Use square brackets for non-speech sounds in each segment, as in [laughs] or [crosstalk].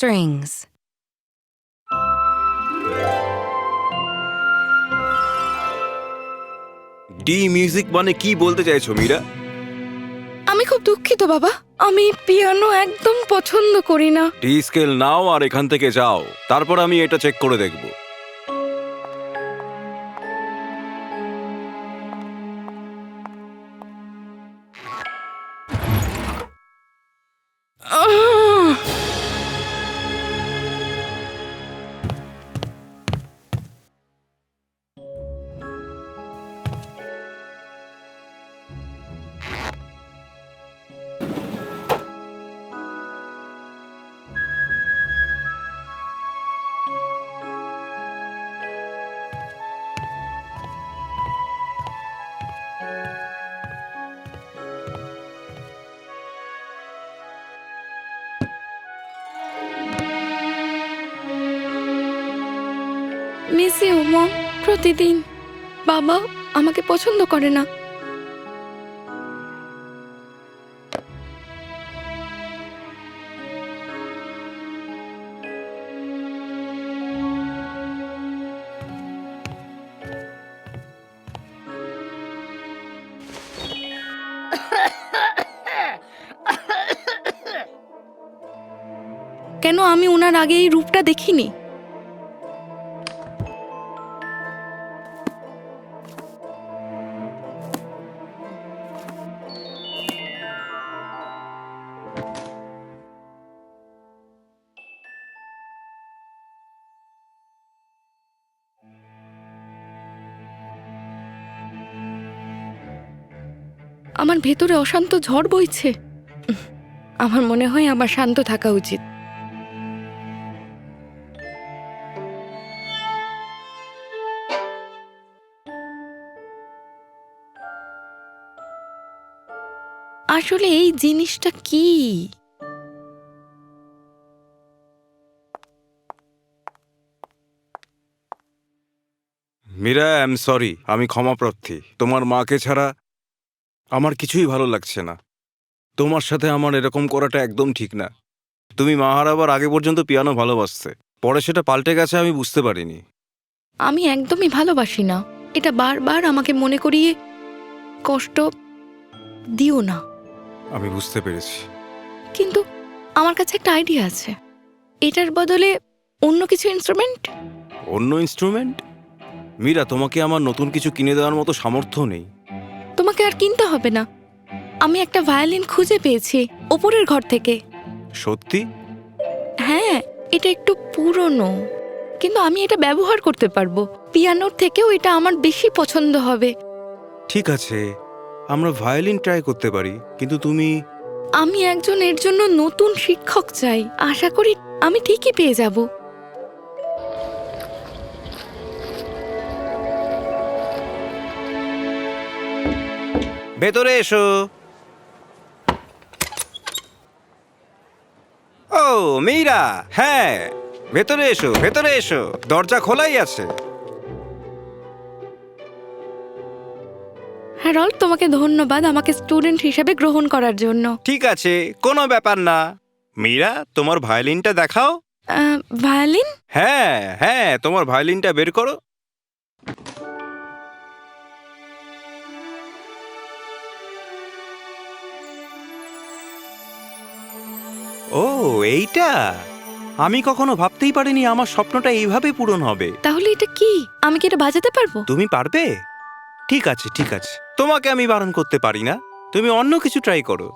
strings. D music মানে কি বলতে চাইছো মীরা? আমি খুব দুঃখিত বাবা। আমি পিয়ানো একদম পছন্দ করি না। ডি স্কেল নাও আর এখান থেকে যাও। তারপর আমি এটা চেক করে দেখব। মিস ইউ প্রতিদিন। বাবা আমাকে পছন্দ করে না। কেন আমি ওনার আগে এই রূপটা দেখিনি? আমার ভেতরে অশান্ত ঝড় বইছে। আমার মনে হয় আমার শান্ত থাকা উচিত। আসলে এই জিনিসটা কি? মীরা আই এম সরি আমি ক্ষমাপ্রার্থী তোমার মাকে ছাড়া আমার কিছুই ভালো লাগছে না। তোমার সাথে আমার এরকম করাটা একদম ঠিক না। তুমি মা হারাবার আগে পর্যন্ত পিয়ানো ভালোবাসতে পরে সেটা পাল্টে গেছে আমি বুঝতে পারিনি। আমি একদমই ভালোবাসি না। এটা বারবার আমাকে মনে করিয়ে কষ্ট দিও না। আমি বুঝতে পেরেছি। কিন্তু আমার কাছে একটা আইডিয়া আছে। এটার বদলে অন্য কিছু ইনস্ট্রুমেন্ট অন্য ইনস্ট্রুমেন্ট মীরা তোমাকে আমার নতুন কিছু কিনে দেওয়ার মতো সামর্থ্য নেই। তোমাকে আর কিনতে হবে না। আমি একটা ভায়োলিন খুঁজে পেয়েছি ওপরের ঘর থেকে। সত্যি? হ্যাঁ এটা একটু পুরনো। কিন্তু আমি এটা ব্যবহার করতে পারব। পিয়ানোর থেকেও এটা আমার বেশি পছন্দ হবে। ঠিক আছে আমরা ভায়োলিন ট্রাই করতে পারি কিন্তু তুমি আমি একজন এর জন্য নতুন শিক্ষক চাই। আশা করি আমি ঠিকই পেয়ে যাব। ভেতরে এসো। ও মীরা হ্যাঁ ভেতরে এসো ভেতরে এসো দরজা খোলাই আছে। হ্যারল তোমাকে ধন্যবাদ আমাকে স্টুডেন্ট হিসেবে গ্রহণ করার জন্য। ঠিক আছে কোনো ব্যাপার না। মীরা তোমার ভায়োলিনটা দেখাও। আহ, ভায়োলিন? হ্যাঁ হ্যাঁ তোমার ভায়োলিনটা বের করো। ও এইটা? আমি কখনো ভাবতেই পারিনি আমার স্বপ্নটা এইভাবে পূরণ হবে। তাহলে এটা কি? আমি কি এটা বাজাতে পারব? তুমি পারবে? ঠিক আছে ঠিক আছে। তোমাকে আমি বারণ করতে পারি না। তুমি অন্য কিছু ট্রাই করো।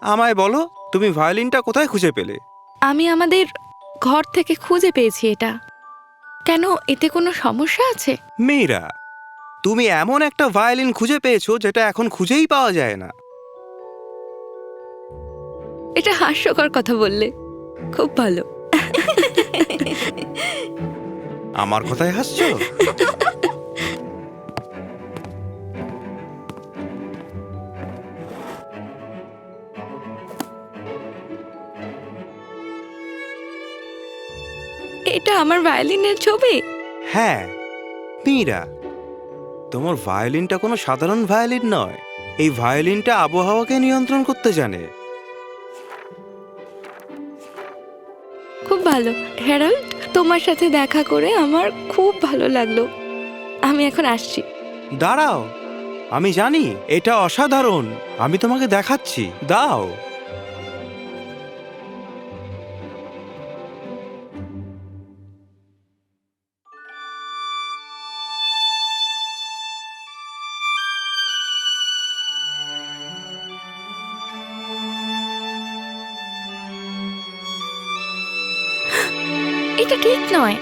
আমায় বলো তুমি ভায়োলিনটা কোথায় খুঁজে পেলে? আমি আমাদের ঘর থেকে খুঁজে পেয়েছি এটা। কেন এতে কোনো সমস্যা আছে? মেয়েরা তুমি এমন একটা ভায়োলিন খুঁজে পেয়েছ যেটা এখন খুঁজেই পাওয়া যায় না। এটা হাস্যকর কথা বললে। খুব ভালো। আমার কথায় হাসছো? এটা আমার ভায়োলিনের ছবি? হ্যাঁ মীরা তোমার ভায়োলিনটা কোনো সাধারণ ভায়োলিন নয়। এই ভায়োলিনটা আবহাওয়াকে নিয়ন্ত্রণ করতে জানে। ভালো। হেরাল্ড তোমার সাথে দেখা করে আমার খুব ভালো লাগল। আমি এখন আসছি। দাঁড়াও। আমি জানি এটা অসাধারণ। আমি তোমাকে দেখাচ্ছি। দাও। এটা ঠিক নয়।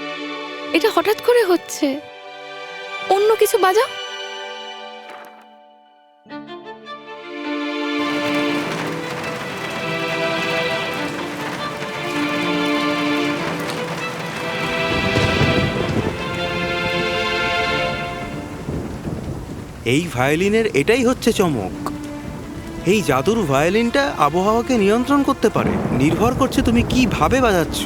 এটা হঠাৎ করে হচ্ছে। অন্য কিছু বাজাও। এই ভায়োলিনের এটাই হচ্ছে চমক। এই জাদুর ভায়োলিনটা আবহাওয়াকে নিয়ন্ত্রণ করতে পারে। নির্ভর করছে তুমি কীভাবে বাজাচ্ছ।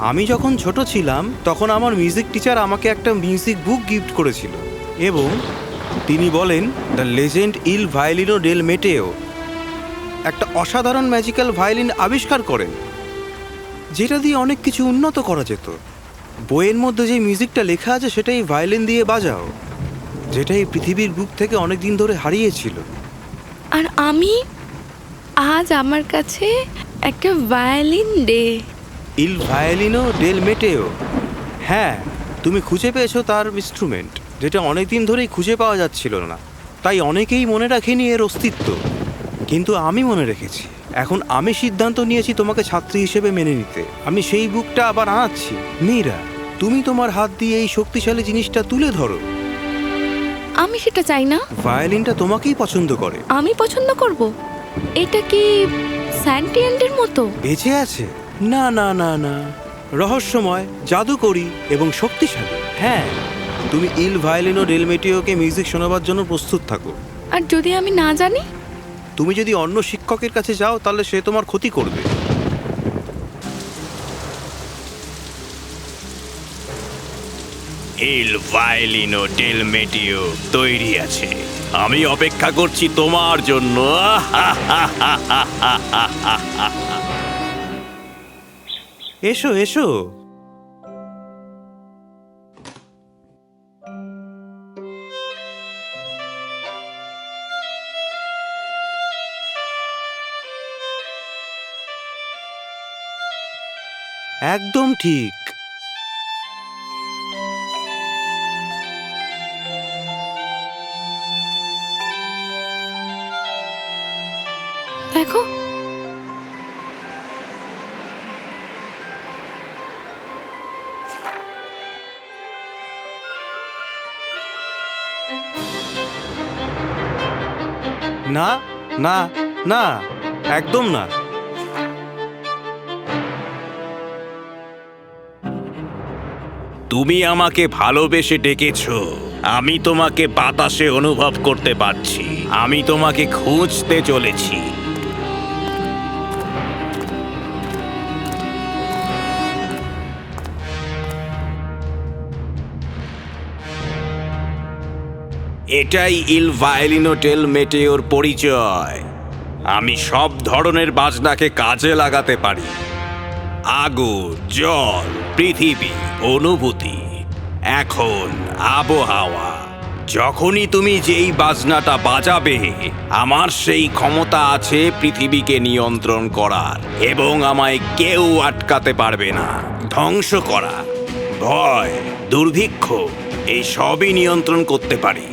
আমি যখন ছোট ছিলাম, তখন আমার মিউজিক টিচার আমাকে একটা মিউজিক বুক গিফট করেছিল এবং তিনি বলেন the legend Il Violino del Meteo একটা অসাধারণ ম্যাজিক্যাল ভায়োলিন আবিষ্কার করেন, যেটা দিয়ে অনেক কিছু উন্নত করা যেত। বইয়ের মধ্যে যে মিউজিকটা লেখা আছে, সেটাই ভায়োলিন দিয়ে বাজাও যেটা এই পৃথিবীর বুক থেকে অনেক দিন ধরে হারিয়েছিল। আর আমি আজ আমার কাছে একটা ভায়োলিন ডে ইল ভায়োলিনো ডেল মেটেও হ্যাঁ তুমি খুঁজে পেয়েছ তার ইনস্ট্রুমেন্ট যেটা অনেক দিন ধরেই খুঁজে পাওয়া যাচ্ছিল না। তাই অনেকেই মনে রাখেনি এর অস্তিত্ব। কিন্তু আমি মনে রেখেছি এখন আমি সিদ্ধান্ত নিয়েছি তোমাকে ছাত্রী হিসেবে মেনে নিতে। আমি সেই বুকটা আবার আনাচ্ছি। মীরা তুমি তোমার হাত দিয়ে এই শক্তিশালী জিনিসটা তুলে ধরো। আমি সেটা চাই না। ভায়োলিনটা তোমাকেই পছন্দ করে। আমি পছন্দ করব। এটা কি স্যান্টিয়েন্টের মতো? বেঁচে আছে। না না না না। রহস্যময় জাদুকরী এবং শক্তিশালী। হ্যাঁ তুমি ইল ভায়োলিনো ডেলমেটিওকে মিউজিক শোনাবার জন্য প্রস্তুত থাকো। আর যদি আমি না জানি? তুমি যদি অন্য শিক্ষকের কাছে যাও তাহলে সে তোমার ক্ষতি করবে। ইল ভায়োলিনো ডেল মেটিও তৈরি আছে। আমি অপেক্ষা করছি তোমার জন্য। [laughs] এসো এসো। একদম ঠিক। না না না, একদম না। তুমি আমাকে ভালোবেসে ডেকেছ। আমি তোমাকে বাতাসে অনুভব করতে পারছি। আমি তোমাকে খুঁজতে চলেছি। এটাই ইল ভায়োলিনোটেল মেটেওর পরিচয়। আমি সব ধরনের বাজনাকে কাজে লাগাতে পারি। আগুন জল, পৃথিবী, অনুভূতি, এখন আবহাওয়া। যখনই তুমি যেই বাজনাটা বাজাবে, আমার সেই ক্ষমতা আছে পৃথিবীকে নিয়ন্ত্রণ করার এবং আমায় কেউ আটকাতে পারবে না। ধ্বংস করা, ভয়, দুর্ভিক্ষ, এই সবই নিয়ন্ত্রণ করতে পারি।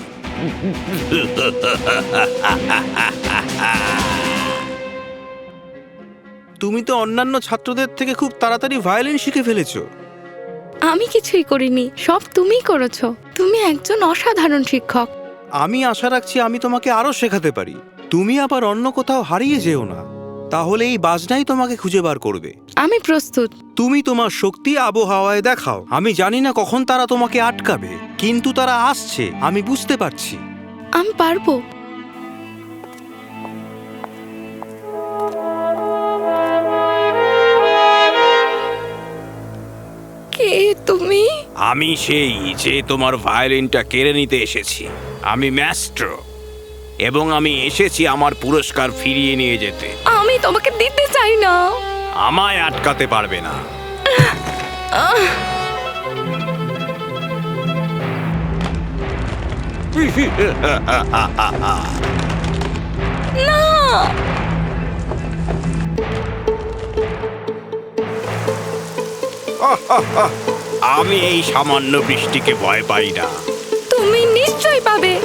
তুমি তো অন্যান্য ছাত্রদের থেকে খুব তাড়াতাড়ি ভায়োলিন শিখে ফেলেছো। আমি কিছুই করিনি সব তুমিই করেছ। তুমি একজন অসাধারণ শিক্ষক। আমি আশা রাখছি আমি তোমাকে আরও শেখাতে পারি। তুমি আবার অন্য কোথাও হারিয়ে যেও না। তাহলে এই বাজনাই তোমাকে খুঁজে বার করবে। আমি প্রস্তুত। তুমি তোমার শক্তি আবহাওয়ায় দেখাও। আমি জানি না কখন তারা তোমাকে আটকাবে কিন্তু তারা আসছে আমি বুঝতে পারছি। আমি পারব। কে তুমি? আমি সেই যে তোমার ভায়োলিনটা কেড়ে নিতে এসেছি। আমি ম্যাস্ট্রো। এবং আমি এসেছি আমার পুরস্কার ফিরিয়ে নিয়ে যেতে। আমি তোমাকে দিতে চাই না। আমায় আটকাতে পারবে না। আমি এই সামান্য বৃষ্টিকে ভয় পাই না। তুমি নিশ্চয়ই পাবে।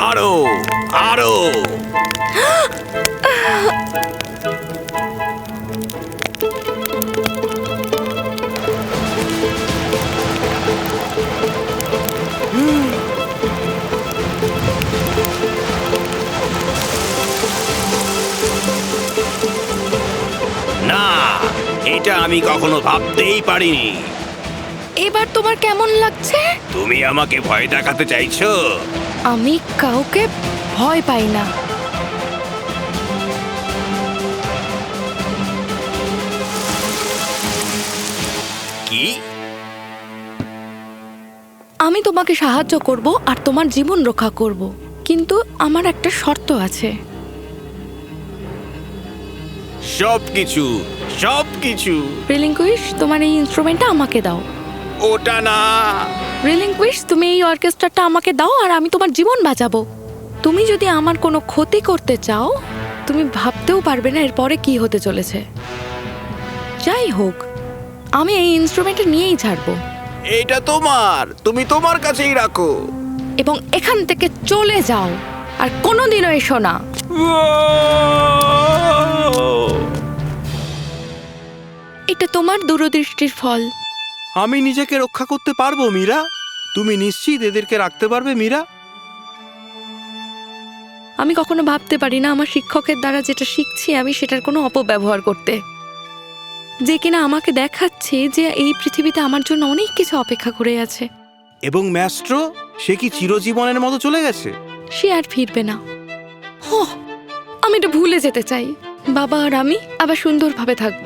আরও আরও না এটা আমি কখনো ভাবতেই পারিনি। এবার তোমার কেমন লাগছে? তুমি আমাকে ভয় দেখাতে চাইছো? আমি কাউকে ভয় পাই না। কি? আমি তোমাকে সাহায্য করব আর তোমার জীবন রক্ষা করব। কিন্তু আমার একটা শর্ত আছে। সব কিছু সব কিছু রিলিংকুইশ তোমার এই ইনস্ট্রুমেন্টটা আমাকে দাও। ওটা না। রিলিংকুইশ তুমি এই অর্কেস্ট্রাটা আমাকে দাও আর আমি তোমার জীবন বাঁচাবো। তুমি যদি আমার কোনো ক্ষতি করতে চাও তুমি ভাবতেও পারবে না এরপরে কি হতে চলেছে। যাই হোক আমি এই ইনস্ট্রুমেন্টটা নিয়েই ছাড়বো। এটা তোমার তুমি তোমার কাছেই রাখো। এবং এখান থেকে চলে যাও আর কোনোদিনও এসো না। এটা তোমার দূরদৃষ্টির ফল। আমি নিজেকে রক্ষা করতে পারব মীরা? তুমি নিশ্চিত এদেরকে রাখতে পারবে মীরা? আমি কখনো ভাবতে পারি না আমার শিক্ষকের দ্বারা যেটা শিখছি আমি সেটার কোনো অপব্যবহার করতে। যে কিনা আমাকে দেখাচ্ছে যে এই পৃথিবীতে আমার জন্য অনেক কিছু অপেক্ষা করে আছে। এবং ম্যাস্ট্রো সে কি চিরজীবনের মতো চলে গেছে? সে আর ফিরবে না। হো আমি এটা ভুলে যেতে চাই। বাবা আর আমি আবার সুন্দরভাবে থাকব।